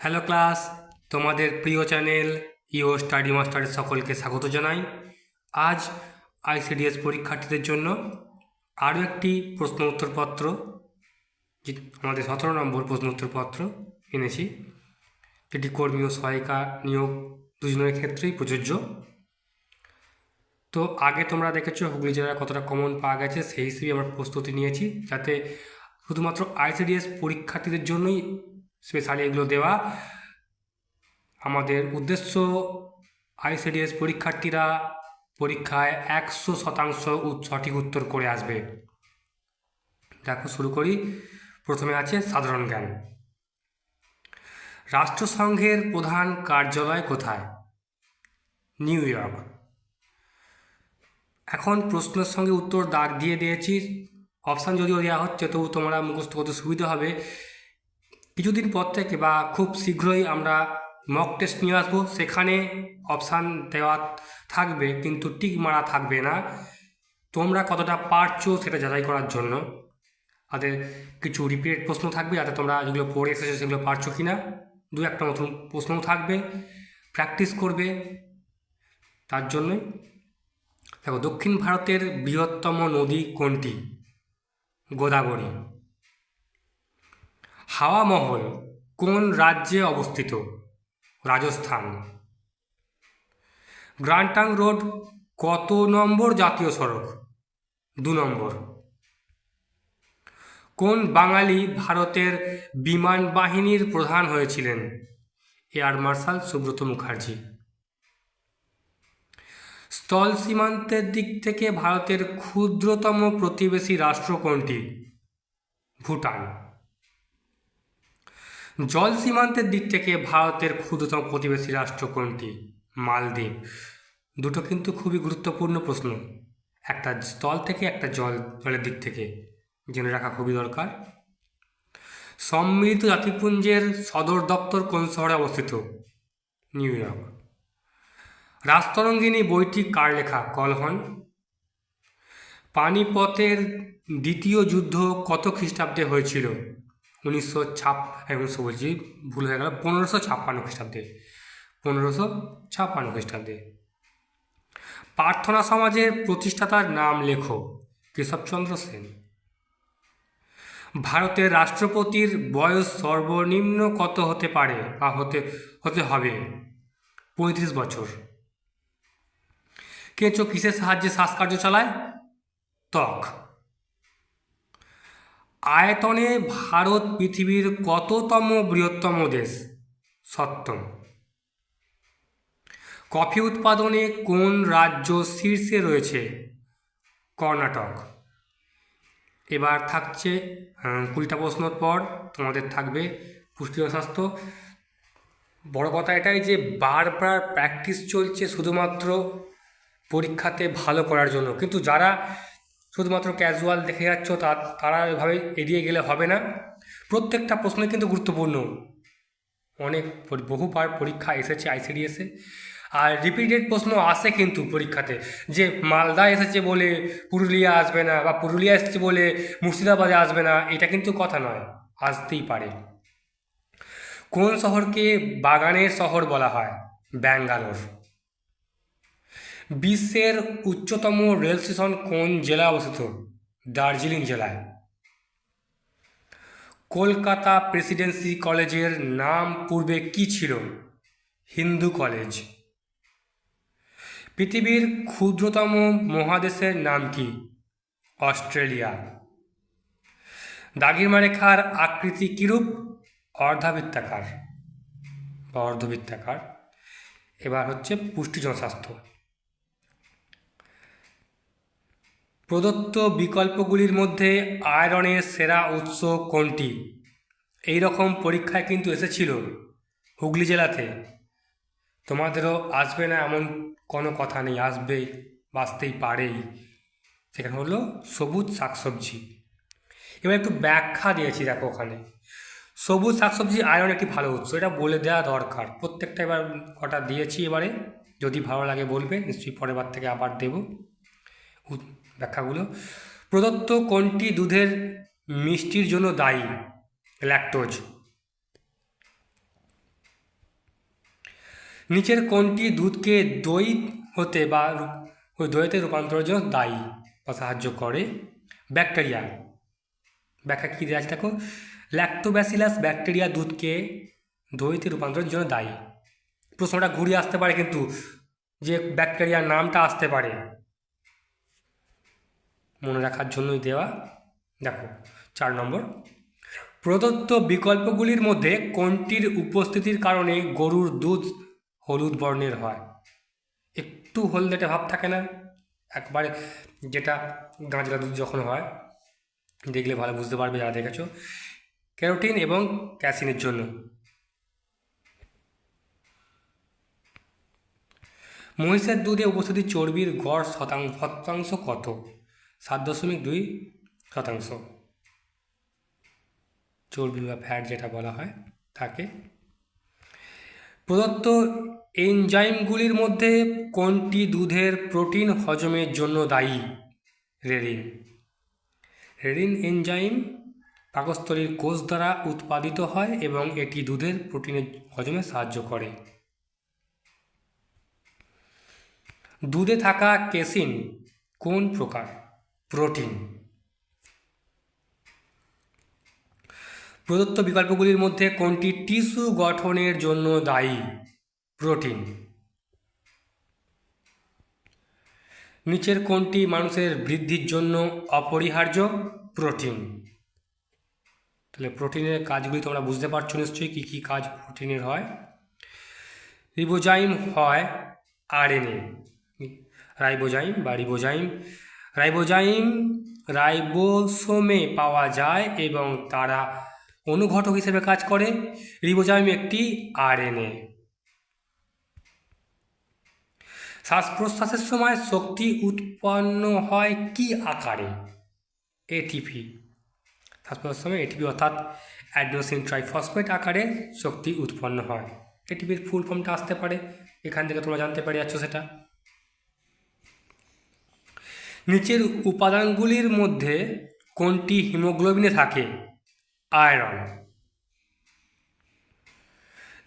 Hello class তোমাদের প্রিয় channel ইও স্টাডি মাস্টারের সকলকে স্বাগত জানাই। আজ আইসিডিএস পরীক্ষার্থীদের জন্য আরও একটি প্রশ্ন উত্তরপত্র আমাদের সতেরো নম্বর প্রশ্ন উত্তরপত্র এনেছি। যেটি কর্মী ও সহায়িকা নিয়োগ দুজনের ক্ষেত্রেই প্রযোজ্য। তো আগে তোমরা দেখেছ, হুগলি জেলায় কতটা কমন পাওয়া গেছে, সেই হিসেবে আমরা প্রস্তুতি নিয়েছি। যাতে শুধুমাত্র আইসিডিএস পরীক্ষার্থীদের জন্যই স্পেশালি এগুলো দেওয়া। আমাদের উদ্দেশ্য আইসিডিএস পরীক্ষার্থীরা পরীক্ষায় একশো শতাংশ সঠিক উত্তর করে আসবে। দেখো, শুরু করি। প্রথমে আছে সাধারণ জ্ঞান। রাষ্ট্রসংঘের প্রধান কার্যালয় কোথায়? New York. এখন প্রশ্নের সঙ্গে উত্তর দাগ দিয়ে দিয়েছি। অপশান যদিও দেওয়া হচ্ছে, তবু তোমরা মুখস্থ করতে সুবিধা হবে। কিছুদিন পর থেকে বা খুব শীঘ্রই আমরা মক টেস্ট নিয়ে আসব। সেখানে অপশান দেওয়া থাকবে, কিন্তু টিক মারা থাকবে না। তোমরা কতটা পারছ সেটা যাচাই করার জন্য। তাদের কিছু রিপিটেড প্রশ্ন থাকবে, যাতে তোমরা যেগুলো পড়ে এসেছ সেগুলো পারছ কি না দু একটা নতুন প্রশ্নও থাকবে প্র্যাকটিস করবে। তার জন্যই দেখো দক্ষিণ ভারতের বৃহত্তম নদী কোনটি? গোদাবরী। হাওয়া মহল কোন রাজ্যে অবস্থিত? রাজস্থান। গ্রান্টাং রোড কত নম্বর জাতীয় সড়ক? দু নম্বর। কোন বাঙালি ভারতের বিমান বাহিনীর প্রধান হয়েছিলেন? Air marshal Subroto Mukherjee. স্থল সীমান্তের দিক থেকে ভারতের ক্ষুদ্রতম প্রতিবেশী রাষ্ট্র কোনটি? ভুটান। জল সীমান্তের দিক থেকে ভারতের ক্ষুদ্রতম প্রতিবেশী রাষ্ট্র কোনটি? মালদ্বীপ। দুটো কিন্তু খুবই গুরুত্বপূর্ণ প্রশ্ন। একটা স্থল থেকে একটা জল, জলের দিক থেকে। জেনে রাখা খুবই দরকার। সম্মিলিত জাতিপুঞ্জের সদর দপ্তর কোন শহরে অবস্থিত? New York. রাজতরঙ্গিনী বইটি কার লেখা? কলহন। পানিপথের দ্বিতীয় যুদ্ধ কত খ্রিস্টাব্দে হয়েছিল? উনিশশো ছাপ উনিশশো বলছি, ভুল হয়ে গেল, পনেরোশো ছাপ্পান্ন খ্রিস্টাব্দে, পনেরোশো ছাপ্পান্ন খ্রিস্টাব্দে। প্রার্থনা সমাজের প্রতিষ্ঠাতার নাম লেখো, কেশবচন্দ্র সেন। ভারতের রাষ্ট্রপতির বয়স সর্বনিম্ন কত হতে পারে বা হতে হতে হবে? পঁয়ত্রিশ বছর। কেঁচো কিসের সাহায্যে শ্বাসকার্য চালায়? ত্বক। আয়তনে ভারত পৃথিবীর কততম বৃহত্তম দেশ? সপ্তম। কফি উৎপাদনে কোন রাজ্য শীর্ষে রয়েছে? কর্ণাটক। এবার থাকছে কুড়িটা প্রশ্নর পর তোমাদের থাকবে পুষ্টি স্বাস্থ্য। বড় কথা এটাই যে বারবার প্র্যাকটিস চলছে শুধুমাত্র পরীক্ষাতে ভালো করার জন্য। কিন্তু যারা শুধুমাত্র ক্যাজুয়াল দেখে যাচ্ছ, তা, তারা এভাবে এড়িয়ে গেলে হবে না। প্রত্যেকটা প্রশ্ন কিন্তু গুরুত্বপূর্ণ। অনেক বহুবার পরীক্ষা এসেছে আইসিডিএসে আর রিপিটেড প্রশ্ন আসে কিন্তু পরীক্ষাতে, যে মালদা এসেছে বলে, পুরুলিয়া আসবে না, বা পুরুলিয়া এসেছে বলে মুর্শিদাবাদে আসবে না, এটা কিন্তু কথা নয়, আসতেই পারে। কোন শহরকে বাগানের শহর বলা হয়? ব্যাঙ্গালোর। বিশ্বের উচ্চতম রেল স্টেশন কোন জেলায় অবস্থিত? দার্জিলিং জেলায়। কলকাতা প্রেসিডেন্সি কলেজের নাম পূর্বে কি ছিল? হিন্দু কলেজ। পৃথিবীর ক্ষুদ্রতম মহাদেশের নাম কি? অস্ট্রেলিয়া। দাগিমা রেখার আকৃতি কিরূপ? অর্ধাবৃত্তাকার। বা অর্ধবৃত্তাকার। এবার হচ্ছে পুষ্টি জনস্বাস্থ্য। প্রদত্ত বিকল্পগুলির মধ্যে আয়রনের সেরা উৎস কোনটি? এই রকম পরীক্ষায় কিন্তু এসেছিল হুগলি জেলাতে। তোমাদেরও আসবে না এমন কোনো কথা নেই আসবেই বাঁচতেই পারেই। সেখানে হলো সবুজ শাকসবজি। এবার একটু ব্যাখ্যা দিয়েছি, দেখো ওখানে। সবুজ শাকসবজি আয়রন একটি ভালো উৎস, এটা বলে দেওয়া দরকার। প্রত্যেকটা এবার কটা দিয়েছি এবারে, যদি ভালো লাগে বলবে, নিশ্চয়ই পরের বার থেকে আবার দেবো। ব্যাখ্যাগুলো। প্রদত্ত কোনটি দুধের মিষ্টির জন্য দায়ী? ল্যাকটোজ নিচের কোনটি দুধকে দই হতে বা ওই দইতে রূপান্তরের জন্য দায়ী বা সাহায্য করে? ব্যাকটেরিয়া। ব্যাখ্যা কী দেওয়া আছে দেখো? ল্যাক্টোব্যাসিলাস ব্যাকটেরিয়া দুধকে দইতে রূপান্তরের জন্য দায়ী। প্রশ্নটা ঘুরিয়ে আসতে পারে কিন্তু যে ব্যাকটেরিয়ার নামটা আসতে পারে। মনে রাখার জন্যই দেওয়া। দেখো, চার নম্বর। প্রদত্ত বিকল্পগুলির মধ্যে কোনটির উপস্থিতির কারণে গরুর দুধ হলুদ বর্ণের হয়? একটু হলদেটে ভাব থাকে না? একবারে যেটা গাঁজরা দুধ যখন হয়, দেখলে ভালো বুঝতে পারবে যারা দেখেছ। ক্যারোটিন এবং ক্যাসিনের জন্য। মহিষের দুধে উপস্থিত চর্বির গড় শতাংশ শতাংশ কত? সাত দশমিক দুই শতাংশ। চর্বি বা ফ্যাট যেটা বলা হয় তাকে। প্রদত্ত এনজাইমগুলির মধ্যে কোনটি দুধের প্রোটিন হজমের জন্য দায়ী? রেরিন রেরিন এনজাইম পাকস্থলীর কোষ দ্বারা উৎপাদিত হয় এবং এটি দুধের প্রোটিনের হজমে সাহায্য করে। দুধে থাকা কেসিন কোন প্রকার? প্রোটিন। প্রদত্ত বিকল্পগুলির মধ্যে কোনটি টিস্যু গঠনের জন্য দায়ী? প্রোটিন। নিচের কোনটি মানুষের বৃদ্ধির জন্য অপরিহার্য? প্রোটিন। তাহলে প্রোটিনের কাজগুলি তোমরা বুঝতে পারছ নিশ্চয়ই কী কী কাজ প্রোটিনের হয়। রিবোজাইম হয় আরএনএ। রাইবোজাইম বা রিবোজাইম রাইবোজাইম, রাইবোসোমে পাওয়া যায় এবং তারা অনুঘটক হিসেবে কাজ করে। রিবোজাইম একটি আরএনএ। শ্বাস প্রশ্বাসের সময় শক্তি উৎপন্ন হয় কি আকারে? এটিপি শ্বাস প্রশ্বাসের সময় এটিপি অর্থাৎ অ্যাডনোসিন ট্রাইফসফেট আকারে শক্তি উৎপন্ন হয়। এটিপির ফুল ফর্মটা আসতে পারে। এখান থেকে তোমরা জানতে পারে যাচ্ছ সেটা। নিচের উপাদানগুলির মধ্যে কোনটি হিমোগ্লোবিনে থাকে? আয়রন।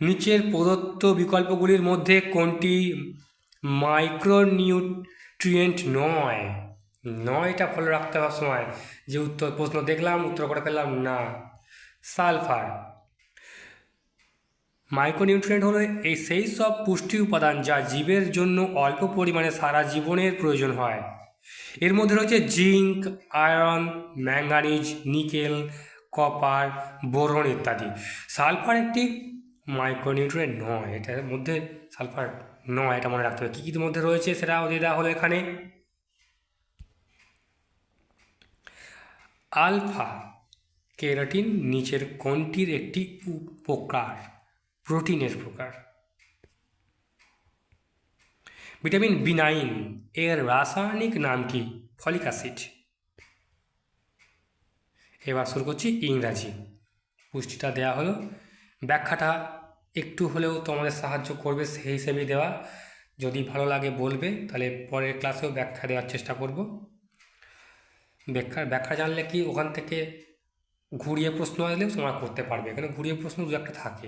নিচের প্রদত্ত বিকল্পগুলির মধ্যে কোনটি মাইক্রোনিউট্রিয়েন্ট নয়? নয়টা ফলো রাখতে হওয়ার সময়। যে উত্তর প্রশ্ন দেখলাম, উত্তর করে পেলাম, না। সালফার। মাইক্রোনিউট্রিয়েন্ট হলো এই সেই সব পুষ্টি উপাদান যা জীবের জন্য অল্প পরিমাণে সারা জীবনের প্রয়োজন হয়। এর মধ্যে রয়েছে zinc, iron, manganese, nickel, copper, boron ইত্যাদি। সালফার একটি মাইক্রোনিউট্রিয়েন্ট নয়, এটার মধ্যে সালফার নয়, এটা মনে রাখতে হবে। কী কী মধ্যে রয়েছে সেটা দিয়ে দেওয়া হলো এখানে? আলফা কেরাটিন নিচের কোনটির একটি উপকার? প্রোটিনের প্রকার ভিটামিন বি নাইন এর রাসায়নিক নাম কি? Folic acid. এবার শুরু করছি ইংরাজি। পুষ্টিটা দেওয়া হলো। ব্যাখ্যাটা একটু হলেও তোমাদের সাহায্য করবে সেই হিসেবেই দেওয়া। যদি ভালো লাগে বলবে, তাহলে পরের ক্লাসেও ব্যাখ্যা দেওয়ার চেষ্টা করব। ব্যাখ্যা ব্যাখ্যা জানলে কি ওখান থেকে ঘুরিয়ে প্রশ্ন আসলেও তোমরা করতে পারবে। এখানে ঘুরিয়ে প্রশ্ন দু একটা থাকে।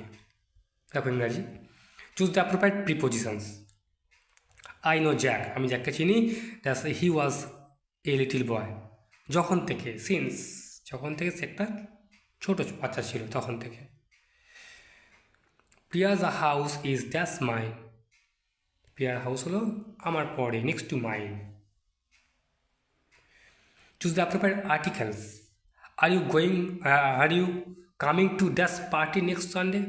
দেখো ইংরাজি। Choose the appropriate prepositions I know Jack আমি জ্যাককে চিনি that's he was a little boy যখন থেকে সিন্স যখন থেকে সে একটা ছোটো বাচ্চা ছিল, তখন থেকে। Priya's house is that's mine প্রিয়ার হাউস হলো আমার পরে next to mine choose the appropriate articles are you going are you coming to that's party next Sunday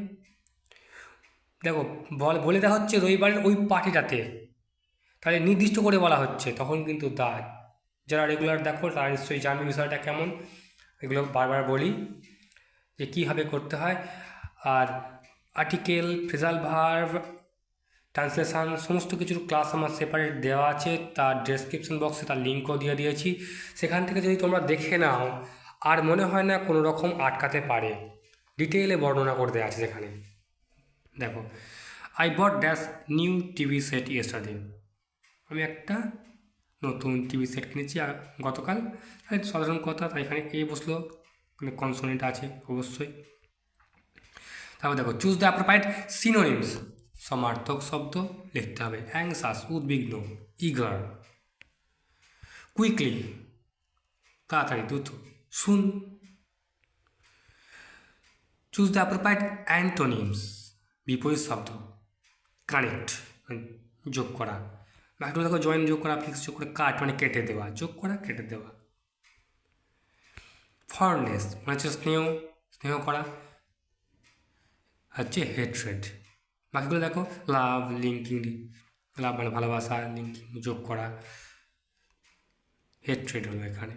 দেখো, বল দেওয়া হচ্ছে রবিবারের ওই পার্টিটাতে তাহলে নির্দিষ্ট করে বলা হচ্ছে, তখন কিন্তু দা যারা রেগুলার দেখো, তারা নিশ্চয়ই জানবে বিষয়টা কেমন। এগুলো বারবার বলি যে কীভাবে করতে হয়। আর আর্টিকেল ফ্রেজাল ভার্ভ ট্রান্সলেশন সমস্ত কিছুর ক্লাস আমার সেপারেট দেওয়া আছে। তার ডেসক্রিপশন বক্সে তার লিঙ্কও দিয়ে দিয়েছি। সেখান থেকে যদি তোমরা দেখে নাও, আর মনে হয় না কোনো রকম আটকাতে পারে। ডিটেইলে বর্ণনা করে দেওয়া আছে সেখানে। দেখো I bought dash new TV set yesterday আমি একটা নতুন টিভি সেট কিনেছি গতকাল তাই সাধারণ কথা, তাই এখানে এ বসল মানে কনসোনেন্ট আছে অবশ্যই। তারপর দেখো চুজ দ্য অ্যাপ্রোপ্রাইট সিনোনিমস সমার্থক শব্দ লিখতে হবে অ্যাংসাস উদ্বিগ্ন ইগার কুইকলি তাড়াতাড়ি, দ্রুত, শুন। চুজ দ্য অ্যাপ্রোপ্রাইট অ্যান্টোনিমস বিপরীত শব্দ কানেক্ট যোগ করা। বাকিগুলো দেখো জয়েন যোগ করা ফিক্স যোগ করে কাট মানে কেটে দেওয়া, যোগ করা, কেটে দেওয়া। ফরনেস মানে হচ্ছে স্নেহ স্নেহ করা। হচ্ছে হেট্রেড বাকিগুলো দেখো লাভ লিঙ্কিং লাভ মানে ভালোবাসা লিঙ্কিং যোগ করা। হেট্রেড হলো এখানে।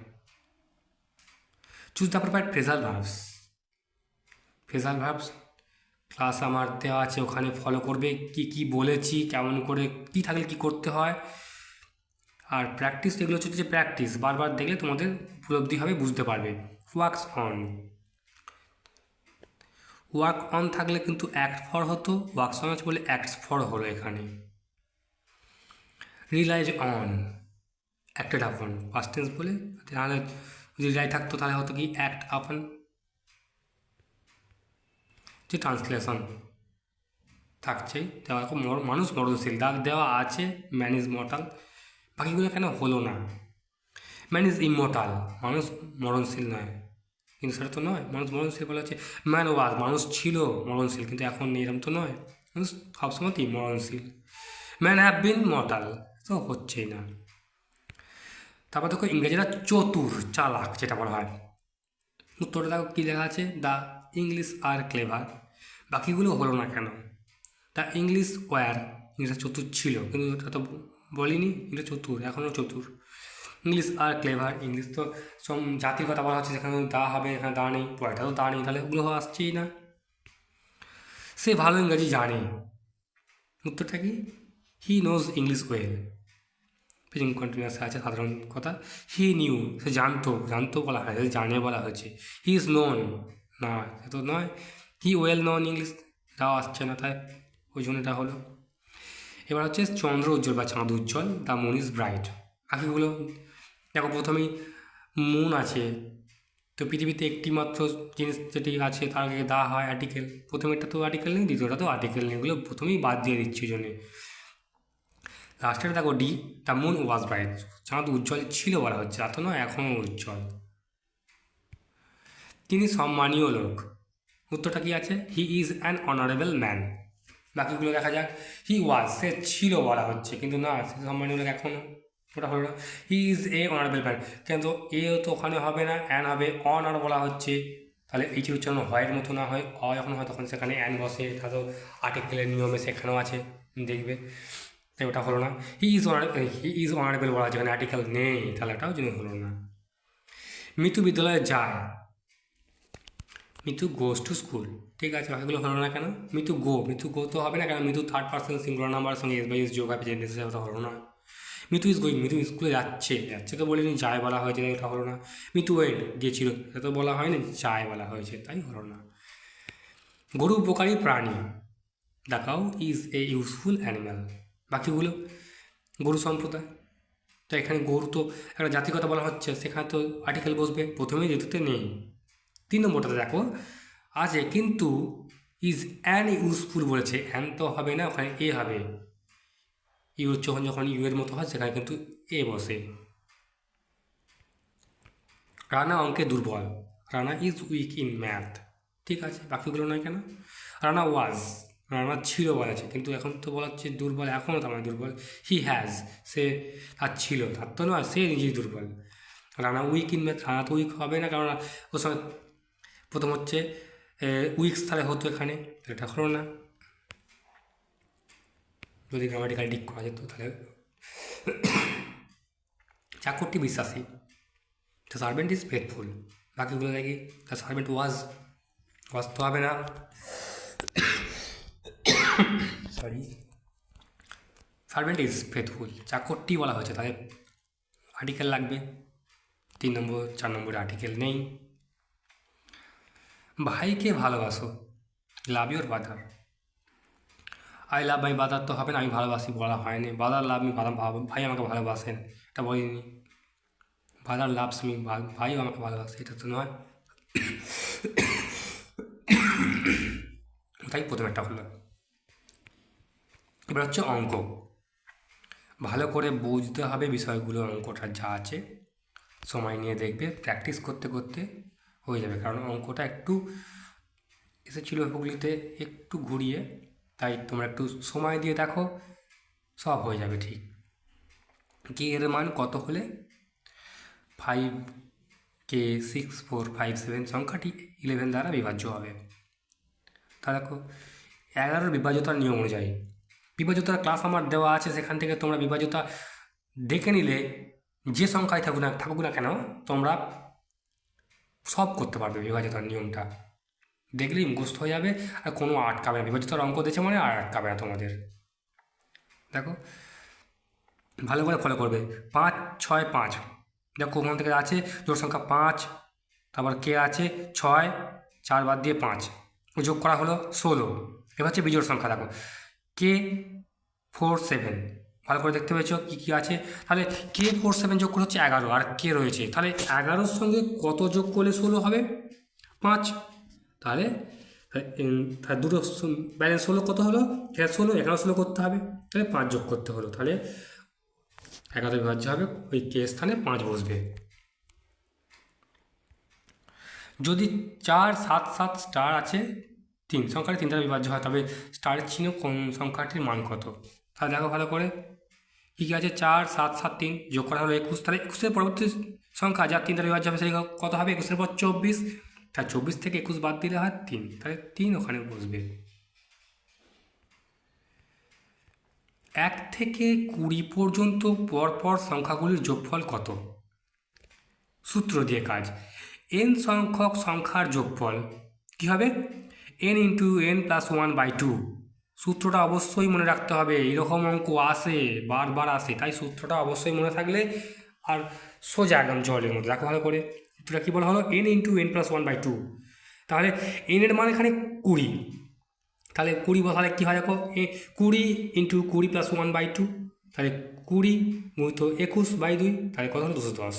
Choose the proper phrasal verbs phrasal verbs class আমার দেওয়া আছে, ওখানে ফলো করবে, কি কি বলেছি, কেমন করে, কি থাকলে কি করতে হয়। আর প্র্যাকটিস এগুলো হচ্ছে যে প্র্যাকটিস বারবার দেখলে তোমাদের উপলব্ধি হবে, বুঝতে পারবে। ওয়ার্কস অন ওয়ার্ক অন থাকলে কিন্তু অ্যাক্ট ফর হতো ওয়ার্কস অন বলে অ্যাক্টস ফর হলো এখানে। Relies on acted upon past tense বলে, তাহলে যদি রিলাই থাকতো তাহলে হতো কি অ্যাক্ট আপন যে ট্রান্সলেশন থাকছেই। মর- মানুষ মরণশীল। দাগ দেওয়া আছে ম্যান ইজ মর্টাল বাকিগুলো কেন হলো না? ম্যান ইজ ইমোর্টাল মানুষ মরণশীল নয়। কিন্তু সেটা তো নয়। মানুষ মরণশীল বলা হচ্ছে ম্যান ওয়াজ মানুষ ছিল মরণশীল কিন্তু এখন নেই, এরকম তো নয়। মানুষ সবসময়তেই মরণশীল। ম্যান হ্যাভ বিন মর্টাল তো হচ্ছেই না। তারপর দেখো ইংরেজিরা চতুর চালাক যেটা বলা হয়। উত্তরটা দেখো কী লেখা আছে? দ্য ইংলিশ আর ক্লেভার, বাকিগুলো হলো না কেন? দ্য ইংলিশ ওয়ার ইংরেজ চতুর ছিল, কিন্তু এটা তো বলিনি ইংরেজ চতুর, এখনও চতুর। ইংলিশ আর ক্লেভার, ইংলিশ তো সব জাতির কথা বলা হচ্ছে, যেখানে দা হবে, এখানে দা নেই পয়টা তো দা নেই, তাহলে ওগুলো আসছেই না। সে ভালো ইংরাজি জানে। উত্তরটা কি? He knows English well present continuous আছে সাধারণ কথা। হি নিউ সে জানতো জানতো বলা হয় জানে বলা হয়েছে। হি ইজ নোন না, সে তো নয়। হি ওয়েল নন ইংলিশ এটাও আসছে না তাই। ওই জন্য এটা হলো। এবার হচ্ছে চন্দ্র উজ্জ্বল বা চাঁদ উজ্জ্বল দ্য মুন ইজ ব্রাইট। বাকিগুলো দেখো প্রথমেই মুন আছে। তো পৃথিবীতে একটি মাত্র জিনিস যেটি আছে, তার আগে দা হয় আর্টিকেল প্রথমেরটা তো আর্টিকেল নেই, দ্বিতীয়টা তো আর্টিকেল নেই। এগুলো প্রথমেই বাদ দিয়ে দিচ্ছি জন্যে। লাস্টের দেখো D the moon was bright. চাঁদ উজ্জ্বল ছিল বলা হচ্ছে এত নয়, এখনও উজ্জ্বল। তিনি সম্মানীয় লোক। উত্তরটা কি আছে? He is an honourable man বাকিগুলো দেখা যাক। হি ওয়াজ সে ছিল বলা হচ্ছে, কিন্তু না, সে সম্মানীয় লোক এখনও ওটা হলো না he is a honourable man কিন্তু এ তো ওখানে হবে না অ্যান হবে অনার বলা হচ্ছে। তাহলে এই যে উচ্চারণ হয়ের মতো না হয়, অ যখন হয়, তখন সেখানে অ্যান বসে, তা তো আর্টিকেলের নিয়মে সেখানেও আছে, দেখবে। তাই ওটা হলো না। He is he is honourable বলা যেখানে আর্টিকেল নেই, তাহলে এটাও জন্য হলো না। মৃত্যু বিদ্যালয়ে যায়। মিতু গোস টু স্কুল ঠিক আছে? বাকিগুলো হলো না কেন? মিতু গো মিতু গো তো হবে না কেন? Mitu third person singular number সঙ্গে এস বাই এস যোগ হবে ওটা হলো না। মিতু ইজ গোয়িং মিতু স্কুলে যাচ্ছে যাচ্ছে তো বলিনি, যায় বলা হয়েছে, তাই এটা হলো না। মিতু ওয়েট গিয়েছিল এটা তো বলা হয়নি, যায় বলা হয়েছে, তাই হলো না। গরু, উপকারী, প্রাণী cow is a useful animal বাকিগুলো, গরু সম্প্রদায়। তো এখানে গরু তো একটা কথা বলা হচ্ছে, সেখানে তো আর্টিকেল বসবে, প্রথমেই ঋতুতে নেই। তিন নম্বরটাতে দেখো, আছে কিন্তু ইজ অ্যান ইউজফুল বলেছে অ্যান তো হবে না, ওখানে এ হবে। ইউ যখন যখন ইউ এর মতো হয়, সেখানে কিন্তু এ বসে। রানা অঙ্কে দুর্বল। Rana is weak in math ঠিক আছে, বাকিগুলো নয় কেন? রানা ওয়াজ রানা ছিল বলেছে, কিন্তু এখন তো বলা হচ্ছে দুর্বল, এখনও তার মানে দুর্বল। হি হ্যাজ সে তার ছিল, তার তো নয়, সে নিজেই দুর্বল। Rana weak in math Rana তো উইক হবে না কারণ ওর সঙ্গে প্রথম হচ্ছে উইকস তাহলে হতো এখানে, তাহলে এটা হলো না। যদি গ্রামাটিক্যাল ঠিক করা যেত তাহলে। চাকরটি বিশ্বাসী দ্য সার্ভেন্ট ইজ ফেথফুল বাকিগুলো দেখি দ্য সার্ভেন্ট ওয়াজ ওয়াজ তো হবে না। সরি সার্ভেন্ট ইজ ফেথফুল চাকরটি বলা হয়েছে তাহলে আর্টিকেল লাগবে। তিন নম্বর, চার নম্বরে আর্টিকেল নেই। ভাইকে ভালোবাসো। Love your bother I love মাই বাদার তো হবে না, আমি ভালোবাসি বলা হয়নি বাদার লাভ মি ভাই আমাকে ভালোবাসেন এটা বলিনি। বাদার লাভস মি ভাইও আমাকে ভালোবাসে, এটা তো নয়। তাই প্রথম একটা হলো। এবার হচ্ছে অঙ্ক। ভালো করে বুঝতে হবে বিষয়গুলো অঙ্কটা যা আছে। সময় নিয়ে দেখবে প্র্যাকটিস করতে করতে হয়ে যাবে। কারণ অঙ্কটা একটু এসেছিল হুগলিতে, একটু ঘুরিয়ে, তাই তোমরা একটু সময় দিয়ে দেখো, সব হয়ে যাবে ঠিক। কে এর মান, কত হলে? Five k six four five seven সংখ্যাটি ইলেভেন দ্বারা বিভাজ্য হবে। তা দেখো, এগারোর বিভাজ্যতার নিয়ম অনুযায়ী বিভাজ্যতার ক্লাস আমার দেওয়া আছে, সেখান থেকে তোমরা বিভাজ্যতা দেখে নিলে, যে সংখ্যায় থাকুক না থাকুক না কেন, তোমরা সব করতে পারবে বিভাজ্যতার নিয়মটা। দেখলেই মুখস্থ হয়ে যাবে, আর কোনো আটকাবে না। বিভাজ্যতার অঙ্ক দিয়েছে মানে আর আটকাবে না তোমাদের। দেখো, ভালো করে ফলো করবে। পাঁচ, ছয়, পাঁচ। দেখো, ওখান থেকে আছে জোর সংখ্যা পাঁচ, তারপর কে আছে? ছয়, চার বাদ দিয়ে পাঁচ। যোগ করা হলো ষোলো। এবার হচ্ছে বিজোড় সংখ্যা, দেখো। কে? Four, seven. ভালো করে দেখতে পেয়েছ কী কী আছে। তাহলে কে ফোর সেভেন যোগ করে হচ্ছে এগারো, আর কে রয়েছে। তাহলে এগারোর সঙ্গে কত যোগ করলে ষোলো হবে? পাঁচ। তাহলে তাহলে দুটো ব্যালেন্স ষোলো কত হলো? এখানে ষোলো এগারো ষোলো করতে হবে। তাহলে পাঁচ যোগ করতে হলো। তাহলে এগারো বিভাজ্য হবে, ওই কে স্থানে পাঁচ বসবে। যদি চার, সাত সাত স্টার আছে, তিন, সংখ্যাটি তিন দ্বারা বিভাজ্য হয়, তবে স্টারের চিহ্ন কোন সংখ্যাটির মান কত? তাহলে দেখো ভালো করে। কী কী আছে, চার, সাত সাত, তিন যোগ করা হলো একুশ। তাহলে একুশের পরবর্তী সংখ্যা যা তিন বিভাজ্য হবে সেটা কত হবে? একুশের পর চব্বিশ। তাহলে চব্বিশ থেকে একুশ বাদ দিলে হয় তিন। তাহলে তিন ওখানে বসবে। এক থেকে কুড়ি পর্যন্ত পরপর সংখ্যাগুলির যোগফল কত? সূত্র দিয়ে কাজ। এন সংখ্যক সংখ্যার যোগফল কী হবে? N into n plus one by two সূত্রটা অবশ্যই মনে রাখতে হবে। এরকম অঙ্ক আসে, বারবার আসে। তাই সূত্রটা অবশ্যই মনে থাকলে আর সোজা একদম জলের মধ্যে। দেখো ভালো করে। সূত্রটা কী বলা হলো? N into n plus one by two তাহলে এনের মান এখানে কুড়ি। তাহলে কুড়ি বসালে কী হয় দেখো? এ কুড়ি ইন্টু কুড়ি প্লাস ওয়ান বাই টু তাহলে কুড়ি গুণিত একুশ বাই দুই। তাহলে কত হলো? দুশো দশ।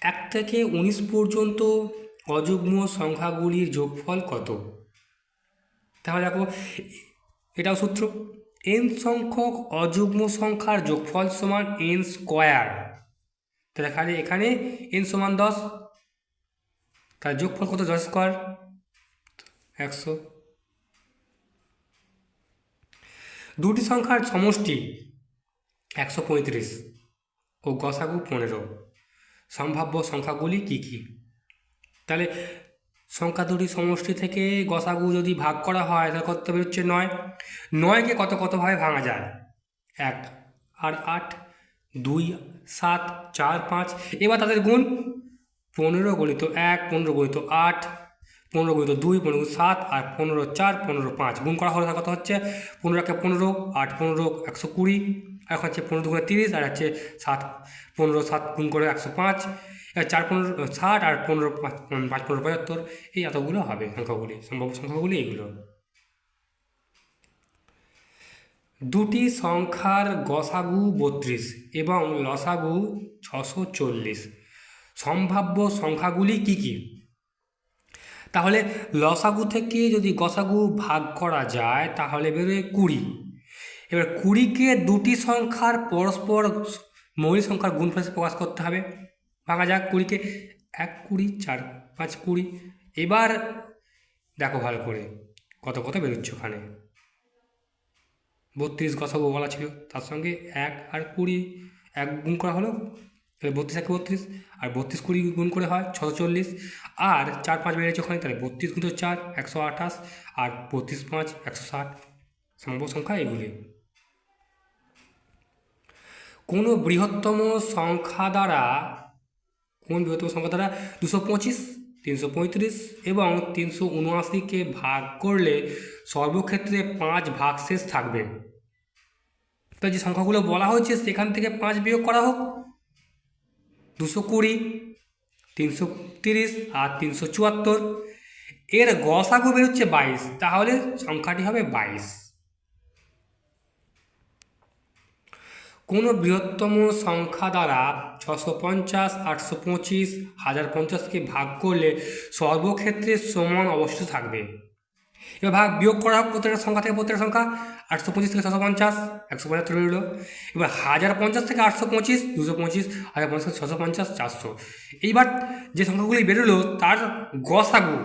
এক থেকে উনিশ পর্যন্ত অযুগ্ম সংখ্যাগুলির যোগফল কত? তাহলে দেখো, এটাও সূত্র। এন সংখ্যক অযুগ্ম সংখ্যার যোগফল সমান এন স্কোয়ার তাহলে এখানে এখানে এন সমান দশ, তার যোগফল কত? দশ স্কোয়ার একশো। দুটি সংখ্যার সমষ্টি একশো পঁয়ত্রিশ ও গসাগু পনেরো। সম্ভাব্য সংখ্যাগুলি কী কী? তাহলে সংখ্যা দুটি সমষ্টি থেকে গসাগু যদি ভাগ করা হয়, তাহলে কত বেরোচ্ছে নয়। নয়কে কত কতভাবে ভাঙা যায়? এক আর আট, দুই, সাত, চার, পাঁচ। এবার তাদের গুণ। পনেরো গণিত এক, পনেরো গণিত আট, পনেরো গণিত দুই, পনেরো সাত, আর পনেরো চার, পনেরো পাঁচ। গুণ করা হলে কত হচ্ছে? পনেরো একে পনেরো, আট পনেরো, একশো কুড়ি। এখন হচ্ছে পনেরো দুগুণে তিরিশ, আর হচ্ছে সাত, পনেরো সাত গুণ করে একশো পাঁচ চার পনেরো ষাট, আর পনেরো পাঁচ পাঁচ পনেরো পঁচাত্তর, এই এতগুলো হবে সংখ্যাগুলি সম্ভব সংখ্যাগুলি এইগুলো। দুটি সংখ্যার গসাগু বত্রিশ এবং লসাগু ছশো চল্লিশ। সম্ভাব্য সংখ্যাগুলি কি কি? তাহলে লসাগু থেকে যদি গসাগু ভাগ করা যায়, তাহলে বেরোয় কুড়ি। এবার কুড়িকে দুটি সংখ্যার পরস্পর মৌলিক সংখ্যার গুণফলে প্রকাশ করতে হবে। ভাঙা যাক কুড়িকে। এক কুড়ি, চার, পাঁচ কুড়ি। এবার দেখো ভালো করে কত কত বেরোচ্ছে ওখানে। বত্রিশ গসাগু বলা ছিল, তার সঙ্গে এক আর কুড়ি, এক গুণ করা হলো, তাহলে বত্রিশ একে বত্রিশ, আর বত্রিশ কুড়ি গুণ করে হয় ছশো চল্লিশ। আর চার পাঁচ বেড়েছে ওখানে, তাহলে বত্রিশ গুণ চার, একশো আঠাশ, আর বত্রিশ পাঁচ, একশো ষাট। সম্ভব সংখ্যা এগুলি। কোনো বৃহত্তম সংখ্যা দ্বারা, কোন বৃহত্তম সংখ্যা দ্বারা দুশো পঁচিশ, তিনশো পঁয়ত্রিশ এবং তিনশো উনআশিকে ভাগ করলে সর্বক্ষেত্রে পাঁচ ভাগ শেষ থাকবে। তো যে সংখ্যাগুলো বলা হয়েছে সেখান থেকে পাঁচ বিয়োগ করা হোক। দুশো কুড়ি, তিনশো তিরিশ আর তিনশো চুয়াত্তর। এর গসাগু বেরোচ্ছে বাইশ, তাহলে সংখ্যাটি হবে বাইশ। কোনো বৃহত্তম সংখ্যা দ্বারা ছশো পঞ্চাশ, আটশো পঁচিশ, হাজার পঞ্চাশকে ভাগ করলে সর্বক্ষেত্রে সমান অবস্থিত থাকবে। এবার ভাগ বিয়োগ করা হোক প্রত্যেকটা সংখ্যা থেকে প্রত্যেকটা সংখ্যা, আটশো পঁচিশ থেকে ছশো পঞ্চাশ, একশো পঁচাত্তর রইল এবার হাজার পঞ্চাশ থেকে আটশো পঁচিশ, দুশো পঁচিশ, হাজার পঞ্চাশ থেকে ছশো পঞ্চাশ, চারশো। এইবার যে সংখ্যাগুলি বেরোলো, তার গসাগু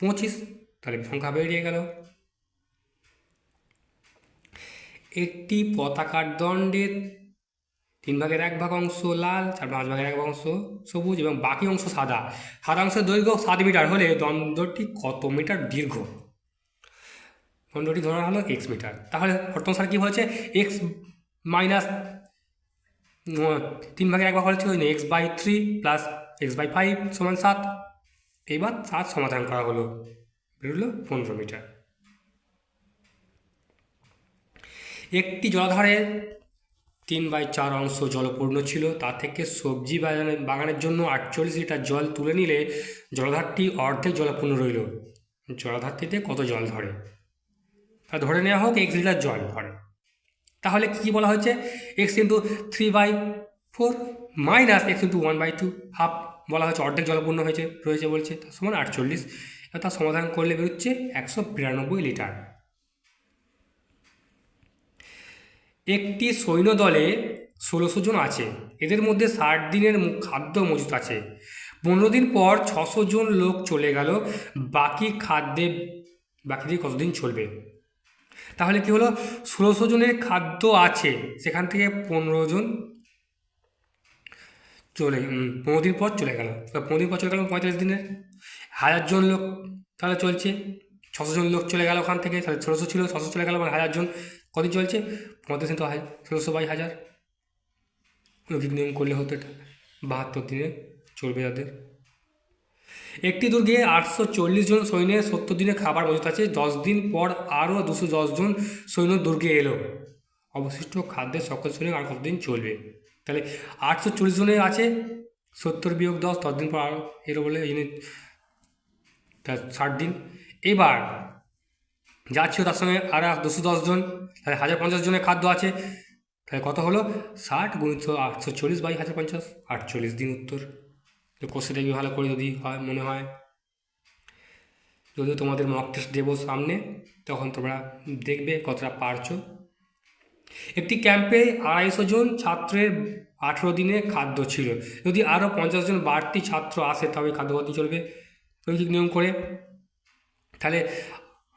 পঁচিশ। তাহলে সংখ্যা বেরিয়ে গেল। একটি পতাকার দণ্ডের তিন ভাগের এক ভাগ অংশ লাল, চার পাঁচ ভাগের এক ভাগ অংশ সবুজ এবং বাকি অংশ সাদা। সাদা অংশের দৈর্ঘ্য সাত মিটার হলে দ্বন্দ্বটি কত মিটার? দীর্ঘ। দণ্ডটি ধরা হলো এক্স মিটার। তাহলে বর্তমান সার কী হয়েছে? এক্স মাইনাস তিন ভাগের এক ভাগ হচ্ছে ওই x by three plus x by five সমান সাত। এবার সাত সমাধান করা হলো। বেরোলো পনেরো মিটার। একটি জলাধারের তিন বাই চার অংশ জলপূর্ণ ছিল। তা থেকে সবজি বাগানে- বাগানের জন্য আটচল্লিশ লিটার জল তুলে নিলে জলাধারটি অর্ধেক জলপূর্ণ রইল। জলাধারটিতে কত জল ধরে? তা ধরে নেওয়া হোক এক্স লিটার জল ধরে। তাহলে কী বলা হয়েছে? X into three by four minus x into one by two half বলা হয়েছে, অর্ধেক জলপূর্ণ হয়েছে, রয়েছে বলছে। তার সমান আটচল্লিশ। তার সমাধান করলে বেরোচ্ছে একশো বিরানব্বই লিটার। একটি সৈন্য দলে ষোলোশো জন আছে। এদের মধ্যে ষাট দিনের খাদ্য মজুত আছে। পনেরো দিন পর ছশো জন লোক চলে গেল। বাকি খাদ্যে, বাকি দিয়ে কতদিন চলবে? তাহলে কি হলো? ষোলোশো জনের খাদ্য আছে। সেখান থেকে পনেরো জন চলে পনেরো দিন পর চলে গেল। পনেরো দিন পর চলে গেল পঁয়তাল্লিশ দিনের। হাজার জন লোক তাহলে চলছে। ছশো জন লোক চলে গেল ওখান থেকে। তাহলে ষোলোশো ছিল, ছশো চলে গেল মানে হাজার জন। কদিন চলছে? পঁয়তাল্লিশ দিন তো ষোলোশো বাই হাজার। লৌকিক নিয়ম করলে হতো এটা। বাহাত্তর দিনে চলবে যাদের। একটি দুর্গে আটশো চল্লিশ জন সৈন্যের সত্তর দিনে খাবার মজুত আছে। দশ দিন পর আরও দুশো দশ জন সৈন্য দুর্গে এলো। অবশিষ্ট খাদ্যের সকল সৈন্য আর কতদিন চলবে? তাহলে আটশো চল্লিশ জনের আছে, সত্তর বিয়োগ দশ দশ দিন পর আরও এলো বলে এই ষাট দিন। এবার যা ছিল তার সঙ্গে আর দুশো দশজন তাহলে হাজার পঞ্চাশ জনের খাদ্য আছে। তাহলে কত হলো? ষাট গুণিত আটশো চল্লিশ বাই হাজার পঞ্চাশ, আটচল্লিশ দিন উত্তর। কোশ্চেন দেখবি ভালো করে যদি হয়, মনে হয়। যদিও তোমাদের মক টেস্ট দেবো সামনে, তখন তোমরা দেখবে কতটা পারছ। একটি ক্যাম্পে আড়াইশো জন ছাত্রের আঠেরো দিনে খাদ্য ছিল। যদি আরও পঞ্চাশ জন বাড়তি ছাত্র আসে, তবে খাদ্য চলবে। রৈখিক নিয়ম করে। তাহলে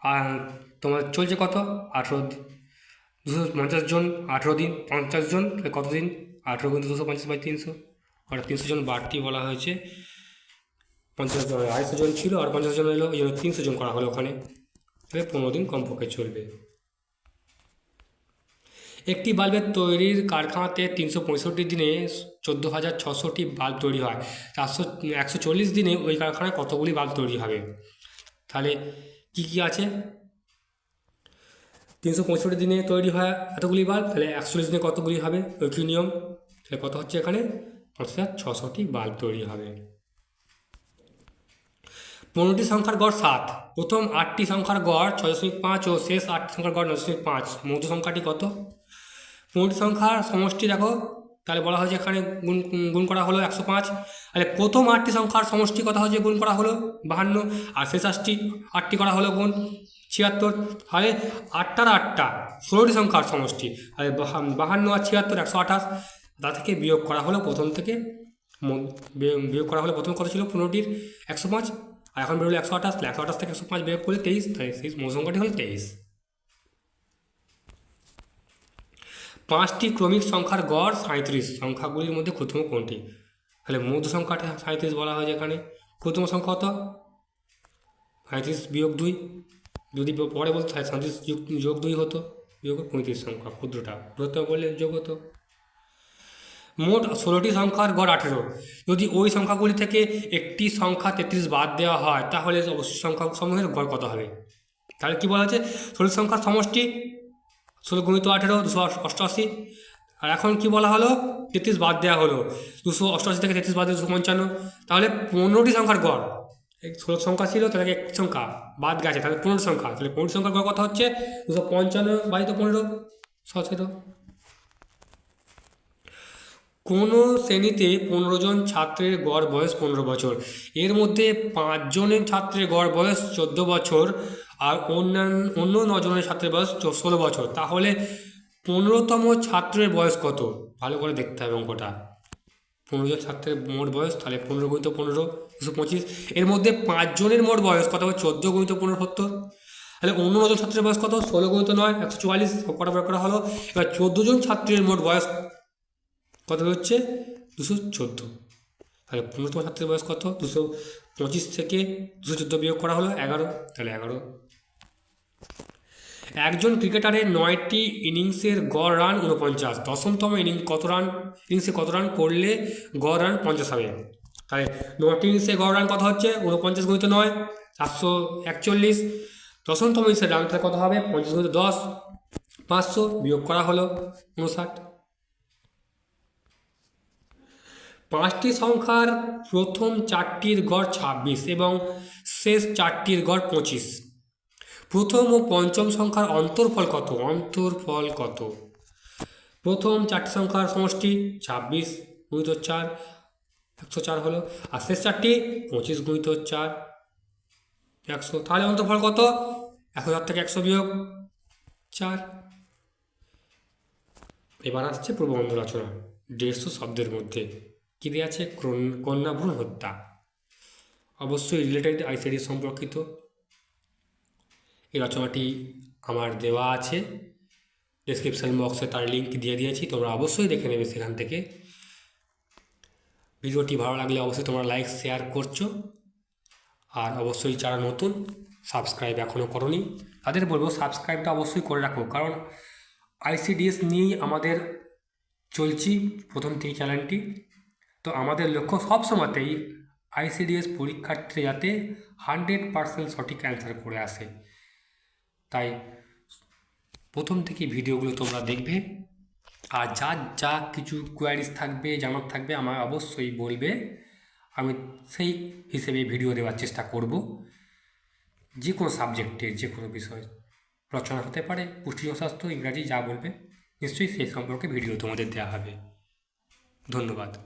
আহ, তোমার চলছে কত? আঠেরো দুশো পঞ্চাশ জন আঠেরো দিন পঞ্চাশ জন কত দিন? আঠেরো গুণ দুশো পঞ্চাশ বাই তিনশো। ওটা তিনশো জন বাড়তি বলা হয়েছে। পঞ্চাশ জন আড়াইশো জন ছিল আর পঞ্চাশ জন এলো ওই জন্য তিনশো জন করা হলো ওখানে। তাহলে পনেরো দিন কমপক্ষে চলবে। একটি বাল্বের তৈরির কারখানাতে তিনশো পঁয়ষট্টি দিনে চোদ্দ হাজার ছশোটি বাল্ব তৈরি হয়। চারশো একশো চল্লিশ দিনে ওই কারখানায় কতগুলি বাল্ব তৈরি হবে? তাহলে কী কী আছে? তিনশো পঁয়ষট্টি দিনে তৈরি হয় এতগুলি বাল্ব, তাহলে একশো দিনে কতগুলি হবে? ঐকিক নিয়ম, তাহলে কত হচ্ছে এখানে? পাঁচ হাজার ছশোটি বাল্ব তৈরি হবে। পনেরোটি সংখ্যার গড় সাত। প্রথম আটটি সংখ্যার গড় ছয় দশমিক পাঁচ ও শেষ আটটি সংখ্যার গড় নয় দশমিক পাঁচ। মধ্য সংখ্যাটি কত? পনেরোটি সংখ্যার সমষ্টি দেখো তাহলে বলা হয়েছে এখানে গুণ গুণ করা হলো একশো পাঁচ। তাহলে প্রথম আটটি সংখ্যার সমষ্টি কথা হচ্ছে গুণ করা হলো বাহান্ন, আর শেষ আটটি আটটি করা হলো গুণ ছিয়াত্তর। তাহলে আটটার আটটা, ষোলোটি সংখ্যার সমষ্টি, তাহলে বাহা- বাহান্ন আর ছিয়াত্তর একশো আঠাশ, তা থেকে বিয়োগ করা হলো প্রথম থেকে বিয়োগ করা হলো প্রথম কত ছিল? পনেরোটির একশো পাঁচ, আর এখন বেরোলো একশো আঠাশ একশো আঠাশ থেকে একশো পাঁচ বিয়োগ করলে তেইশ তাই সেই মূল সংখ্যাটি হলো তেইশ। পাঁচটি ক্রমিক সংখ্যার গড় সাঁত্রিশ সংখ্যাগুলির মধ্যে ক্ষুদ্রতম কোনটি? তাহলে মধ্য সংখ্যাটা সাঁত্রিশ বলা হয় যেখানে। ক্ষুদ্রতম সংখ্যা কত? সাঁত্রিশ বিয়োগ দুই। যদি পরে বলতো সাঁত্রিশ যোগ যোগ দুই হতো, বিয়োগ পঁয়ত্রিশ সংখ্যা ক্ষুদ্রটা। বৃহত্তম বললে যোগ হতো। মোট ষোলোটি সংখ্যার গড় আঠেরো। যদি ওই সংখ্যাগুলি থেকে একটি সংখ্যা তেত্রিশ বাদ দেওয়া হয়, তাহলে অবশ্যই সংখ্যা সমূহের গড় কত হবে? তাহলে কী বলা হচ্ছে ষোলো সংখ্যার সমষ্টি ষোলো গুণিত আঠেরো, দুশো অষ্টআশি। আর এখন কি বলা হলো? তেত্রিশ বাদ দেওয়া হলো। দুশো অষ্টআশি থেকে তেত্রিশ বাদ দুশো পঞ্চান্ন। তাহলে পনেরোটি সংখ্যার গড়। ষোলো সংখ্যা ছিল, তাহলে একটি সংখ্যা বাদ গেছে। তাহলে পনেরো সংখ্যা। তাহলে পনেরো সংখ্যার গড় কথা হচ্ছে দুশো পঞ্চান্ন বাই তো পনেরো। সতেরো কোনো শ্রেণীতে পনেরো জন ছাত্রের গড় বয়স পনেরো বছর। এর মধ্যে পাঁচজনের ছাত্রের গড় বয়স চোদ্দ বছর। আর অন্যান্য অন্য নজনের ছাত্রের বয়স ষোলো বছর। তাহলে পনেরোতম ছাত্রের বয়স কত? ভালো করে দেখতে হবে অঙ্কটা। পনেরো জন ছাত্রের মোট বয়স, তাহলে পনেরো গুণিত পনেরো, দুশো পঁচিশ। এর মধ্যে পাঁচজনের মোট বয়স কত হবে? চোদ্দ গুণিত পনেরো সত্তর। তাহলে অন্য নজন ছাত্রের বয়স কত? ষোলো গুণিত নয়, একশো চুয়াল্লিশ। কটা বের করা হলো। এবার চোদ্দ জন ছাত্রের মোট বয়স কত হচ্ছে? দুশো চোদ্দ। তাহলে পনেরোতম ছাত্রের বয়স কত? দুশো পঁচিশ থেকে দুশো চোদ্দ বিয়োগ করা হলো এগারো। তাহলে এগারো একজন ক্রিকেটারের নয়টি ইনিংসের গড় রান উনপঞ্চাশ। দশমতম ইনিংস কত রান? ইনিংসে কত রান করলে গড় রান পঞ্চাশ হবে? তাহলে নয়টি ইনিংসে গড় রান কত হচ্ছে? উনপঞ্চাশ গুণিত নয় চারশো একচল্লিশ। দশমতম ইনিংসের রান তাহলে কত হবে? পঞ্চাশ গুণিত দশ, পাঁচশো বিয়োগ করা হলো উনষাট। পাঁচটি সংখ্যার প্রথম চারটির গড় ছাব্বিশ এবং শেষ চারটির গড় পঁচিশ। প্রথম ও পঞ্চম সংখ্যার অন্তর্ফল কত? অন্তর্ফল কত? প্রথম চারটি সংখ্যার সমষ্টি ছাব্বিশ গুণিত চার, একশো চার হলো। আর শেষ চারটি পঁচিশ গুণিত চার, একশো। তাহলে অন্তর্ফল কত? একশো চার থেকে একশো বিয়োগ চার। এবার আসছে প্রবন্ধ রচনা দেড়শো শব্দের মধ্যে কী দেওয়া আছে? ক্রন- কন্যা ভ্রূণ হত্যা। অবশ্যই রিলেটেড আইসিডি সম্পর্কিত। এই রচনাটি আমার দেওয়া আছে। ডিসক্রিপশন বক্সে তার লিঙ্ক দিয়ে দিয়েছি, তোমরা অবশ্যই দেখে নেবে সেখান থেকে। ভিডিওটি ভালো লাগলে অবশ্যই তোমরা লাইক শেয়ার করছ। আর অবশ্যই যারা নতুন সাবস্ক্রাইব এখনও করনি, তাদের বলব সাবস্ক্রাইবটা অবশ্যই করে রাখো। কারণ আইসিডিএস নিয়েই আমাদের চলছি প্রথম থেকে চ্যানেলটি তো আমাদের লক্ষ্য সবসময়তেই আইসিডিএস পরীক্ষার্থী যাতে হান্ড্রেড পার্সেন্ট সঠিক অ্যান্সার করে আসে। তাই প্রথম থেকে ভিডিওগুলো তোমরা দেখবে। আর যা যা কিছু কোয়ারিজ থাকবে, জানার থাকবে, আমায় অবশ্যই বলবে। আমি সেই হিসেবে ভিডিও দেওয়ার চেষ্টা করব। যে কোনো সাবজেক্টের যে কোনো বিষয় রচনা হতে পারে, পুষ্টি স্বাস্থ্য, ইংরাজি যা বলবে, নিশ্চয়ই সেই সম্পর্কে ভিডিও তোমাদের দেওয়া হবে। ধন্যবাদ।